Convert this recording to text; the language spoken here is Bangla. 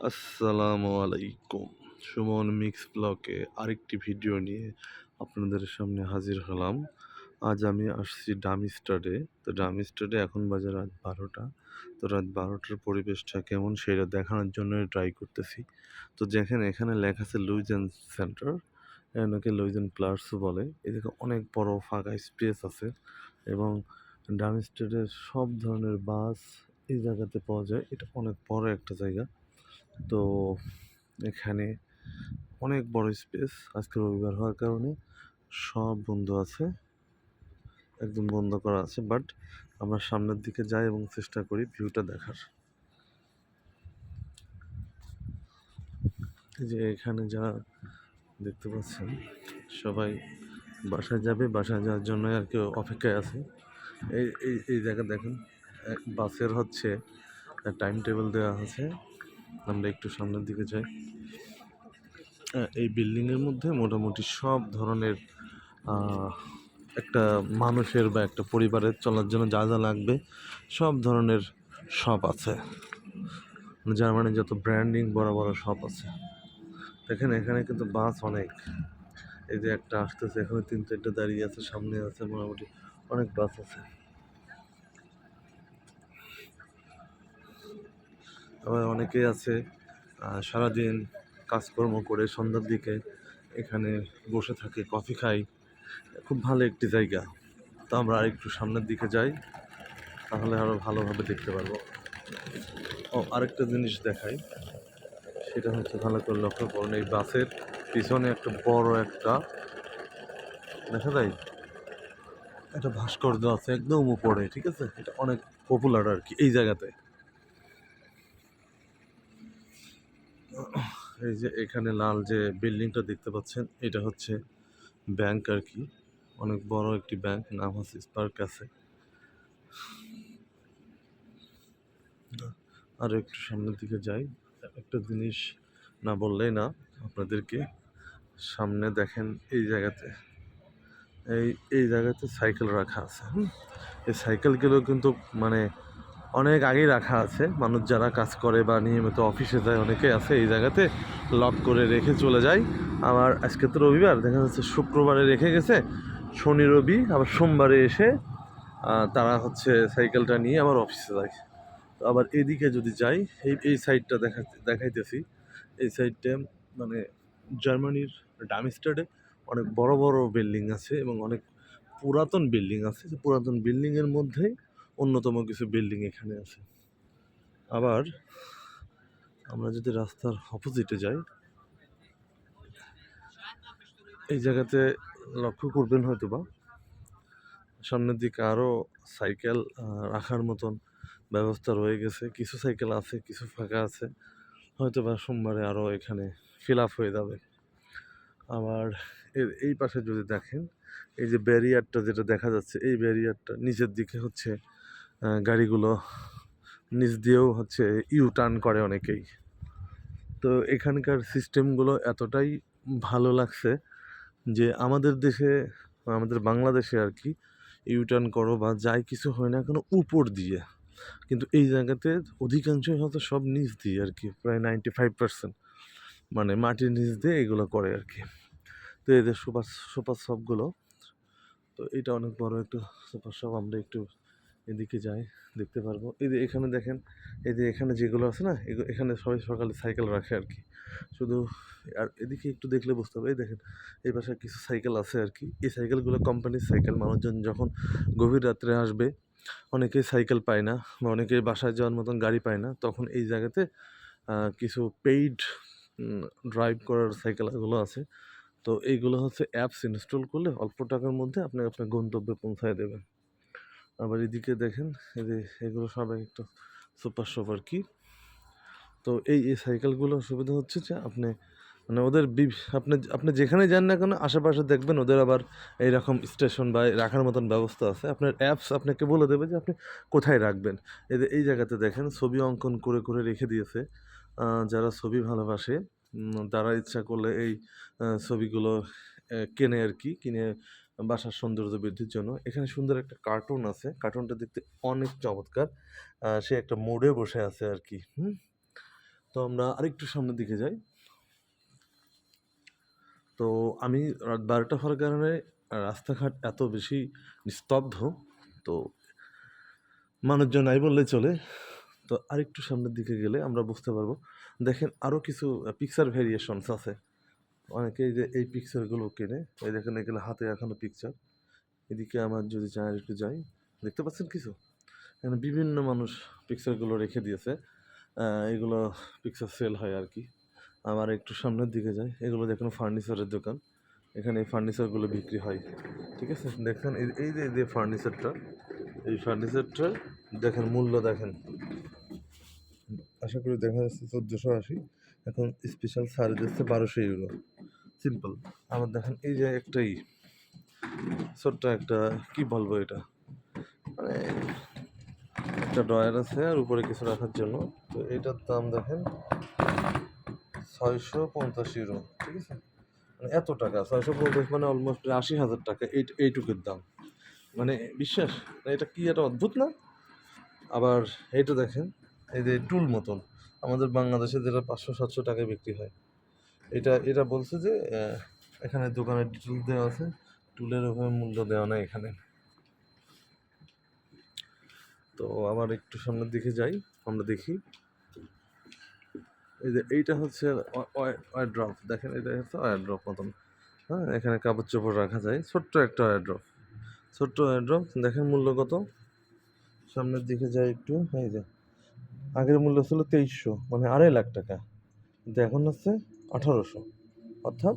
আসসালামু আলাইকুম সুমন মিক্স ব্লকে আরেকটি ভিডিও নিয়ে আপনাদের সামনে হাজির হলাম। আজ আমি আসছি ডামিস্টাডে তো ডামিস্টাডে এখন বাজে রাত বারোটা। তো রাত বারোটার পরিবেশটা কেমন সেটা দেখানোর জন্য ট্রাই করতেছি। তো যেখানে এখানে লেখা আছে লুইজেন সেন্টার এনাকে লুইজেন প্লার্সও বলে। এদিকে অনেক বড় ফাঁকা স্পেস আছে এবং ডামিস্টাডের সব ধরনের বাস এই জায়গাতে পাওয়া যায়। এটা অনেক বড় একটা জায়গা। তো এখানে অনেক বড় স্পেস আজকে রবিবার হওয়ার কারণে সব বন্ধ আছে, একদম বন্ধ করা আছে বাট আমরা সামনের দিকে যাই এবং চেষ্টা করি ভিউটা দেখার। যে এখানে যারা দেখতে পাচ্ছেন, সবাই বাসায় যাবে, বাসায় যাওয়ার জন্য আর কেউ অপেক্ষায় আছে। এই এই জায়গা দেখেন বাসের হচ্ছে টাইম টেবিল দেওয়া আছে। আমরা একটু সামনের দিকে যাই। এই বিল্ডিংয়ের মধ্যে মোটামুটি সব ধরনের একটা মানুষের বা একটা পরিবারের চলার জন্য যা যা লাগবে, সব ধরনের শপ আছে। জার্মানির যত ব্র্যান্ডিং বড় বড় শপ আছে। দেখেন, এখানে কিন্তু বাস অনেক। এই যে একটা আসতেছে, এখানে তিন চারটে দাঁড়িয়ে আছে, সামনে আছে, মোটামুটি অনেক বাস আছে। আবার অনেকেই আছে সারাদিন কাজকর্ম করে সন্ধ্যার দিকে এখানে বসে থাকে, কফি খাই। খুব ভালো একটি জায়গা। তো আমরা আরেকটু সামনের দিকে যাই, তাহলে আরও ভালোভাবে দেখতে পারব। ও, আরেকটা জিনিস দেখাই, সেটা হচ্ছে ভালো করে লক্ষ্য করুন, এই বাসের পিছনে একটা বড় একটা, দেখা যায়? একটা ভাস্কর্য আছে একদম উপরে, ঠিক আছে? এটা অনেক পপুলার আর কি এই জায়গাতে। এই যে এখানে লাল যে বিল্ডিংটা দেখতে পাচ্ছেন, এটা হচ্ছে ব্যাংক আর কি। অনেক বড় একটি ব্যাংক, নাম হচ্ছে স্পার্ক আছে। আর একটু সামনের দিকে যাই। একটা জিনিস না বললেই না, আপনাদেরকে সামনে দেখেন এই জায়গাতে। এই এই জায়গাতে সাইকেল রাখা আছে এই সাইকেলগুলো কিন্তু মানে অনেক আগেই রাখা আছে। মানুষ যারা কাজ করে বা নিয়মিত অফিসে যায় অনেকেই আছে এই জায়গাতে লক করে রেখে চলে যায়। আবার আজকে তো রবিবার, দেখা যাচ্ছে শুক্রবারে রেখে গেছে, শনি, রবি, আবার সোমবারে এসে তারা হচ্ছে সাইকেলটা নিয়ে আবার অফিসে যায়। তো আবার এদিকে যদি যাই, এই এই সাইডটা দেখা, দেখাইতেছি। এই সাইডটা মানে জার্মানির ডামিস্টাডে অনেক বড় বড় বিল্ডিং আছে এবং অনেক পুরাতন বিল্ডিং আছে। পুরাতন বিল্ডিংয়ের মধ্যেই অন্যতম কিছু বিল্ডিং এখানে আছে। আবার আমরা যদি রাস্তার অপোজিটে যাই, এই জায়গাতে লক্ষ্য করবেন হয়তো বা সামনের দিকে আরও সাইকেল রাখার মতন ব্যবস্থা রয়ে গেছে। কিছু সাইকেল আছে, কিছু ফাঁকা আছে। হয়তো বা সোমবারে আরও এখানে ফিল আপ হয়ে যাবে। আবার এর এই পাশে যদি দেখেন, এই যে ব্যারিয়ারটা যেটা দেখা যাচ্ছে, এই ব্যারিয়ারটা নিচের দিকে হচ্ছে গাড়িগুলো নিচ দিয়েও হচ্ছে ইউ টার্ন করে অনেকেই। তো এখানকার সিস্টেমগুলো এতটাই ভালো লাগছে যে আমাদের দেশে, আমাদের বাংলাদেশে আর কি ইউ টার্ন করো বা যাই কিছু হয় না কেন উপর দিয়ে। কিন্তু এই জায়গাতে অধিকাংশই হয়তো সব নিচ দিয়ে আর কি, প্রায় নাইনটি ফাইভ পার্সেন্ট মানে মাটির নিচ দিয়ে এগুলো করে আর কি। তো এদের সুপার সুপার শপগুলো তো এটা অনেক বড় একটা সুপার শপ আমরা একটু এদিকে যাই, দেখতে পারব। এই যে এখানে দেখেন, এই যে এখানে যেগুলো আছে না এখানে সবাই সকালে সাইকেল রাখে আর কি। শুধু আর এদিকে একটু দেখলে বুঝতে হবে, এই দেখেন, এই পাশে কিছু সাইকেল আছে আর কি। এই সাইকেলগুলো কোম্পানির সাইকেল, মানুষজন যখন গভীর রাত্রে আসবে, অনেকেই সাইকেল পায় না বা অনেকেই বাসায় যাওয়ার মতন গাড়ি পায় না, তখন এই জায়গাতে কিছু পেইড ড্রাইভ করার সাইকেলগুলো আছে। তো এইগুলো হচ্ছে অ্যাপস ইনস্টল করলে অল্প টাকার মধ্যে আপনি আপনার গন্তব্যে পৌঁছায় দেবেন। আবার এদিকে দেখেন এগুলো সব একটা সুপার সুপার কি। তো এই এই সাইকেলগুলোর সুবিধা হচ্ছে যে আপনি মানে ওদের আপনি আপনি যেখানে যান না কেন, আশেপাশে দেখবেন ওদের আবার এইরকম স্টেশন বা রাখার মতন ব্যবস্থা আছে। আপনার অ্যাপস আপনাকে বলে দেবে যে আপনি কোথায় রাখবেন। যে, এই জায়গাতে দেখেন, ছবি অঙ্কন করে করে রেখে দিয়েছে। যারা ছবি ভালোবাসে তারা ইচ্ছা করলে এই ছবিগুলো কেনে আর কি, কিনে বাসার সৌন্দর্য বৃদ্ধির জন্য। এখানে সুন্দর একটা কার্টুন আছে। কার্টুনটা দেখতে অনেক চমৎকার। সে একটা মোড়ে বসে আছে আর কি, হুম? তো আমরা আরেকটু সামনের দিকে যাই। তো আমি রাত বারোটা হওয়ার কারণে রাস্তাঘাট এত বেশি নিস্তব্ধ, তো মানুষজন নাই বললে চলে। তো আরেকটু সামনের দিকে গেলে আমরা বুঝতে পারব। দেখেন আরও কিছু পিকচার ভেরিয়েশনস আছে। অনেকে এই যে, এই পিকচারগুলো কেনে, এই দেখেন এগুলো হাতে এখনও পিকচার এদিকে আমার যদি চাই একটু যাই, দেখতে পাচ্ছেন কিছু? এখানে বিভিন্ন মানুষ পিকচারগুলো রেখে দিয়েছে। এগুলো পিকচার সেল হয় আর কি। আমার একটু সামনের দিকে যাই। এগুলো দেখুন ফার্নিচারের দোকান। এখানে এই ফার্নিচারগুলো বিক্রি হয়। ঠিক আছে? দেখেন, এই যে এই যে ফার্নিচারটা এই ফার্নিচারটা দেখেন মূল্য দেখেন। আশা করি দেখা যাচ্ছে চোদ্দোশো আশি। এখন স্পেশাল ছাড় দিচ্ছে বারোশো ইউরো সিম্পল আবার দেখেন এই যে একটাই ছোট্ট একটা, কি বলব এটা? মানে একটা ড্রয়ার আছে আর উপরে কিছু রাখার জন্য। তো এটার দাম দেখেন ছয়শো পঞ্চাশ ইউরো ঠিক আছে? মানে এত টাকা, ছয়শো পঞ্চাশ মানে অলমোস্ট আশি হাজার টাকা এই, এইটুকুর দাম। মানে বিশ্বাস? না এটা কি একটা অদ্ভুত না? আবার এইটা দেখেন এই যে টুল মতন, আমাদের বাংলাদেশে যেটা পাঁচশো, সাতশো টাকায় বিক্রি হয়। এটা এটা বলছে যে এখানে দোকানের ডিটেলস দেওয়া আছে, টুলের ওভাবে মূল্য দেওয়া নেই এখানে। তো আবার একটু সামনের দিকে যাই, আমরা দেখি। এই যে এইটা হচ্ছে ওয়ার ড্রপ দেখেন এটা হচ্ছে ওয়ার ড্রপ মতন। হ্যাঁ এখানে কাপড় চোপড় রাখা যায়, ছোট্ট একটা ওয়ার ড্রপ ছোট্ট ওয়ার ড্রপ দেখেন মূল্য কত? সামনের দিকে যাই একটু, এই যে। আগের মূল্য ছিল তেইশশো মানে আড়াই লাখ টাকা। কিন্তু এখন হচ্ছে আঠারোশো। অর্থাৎ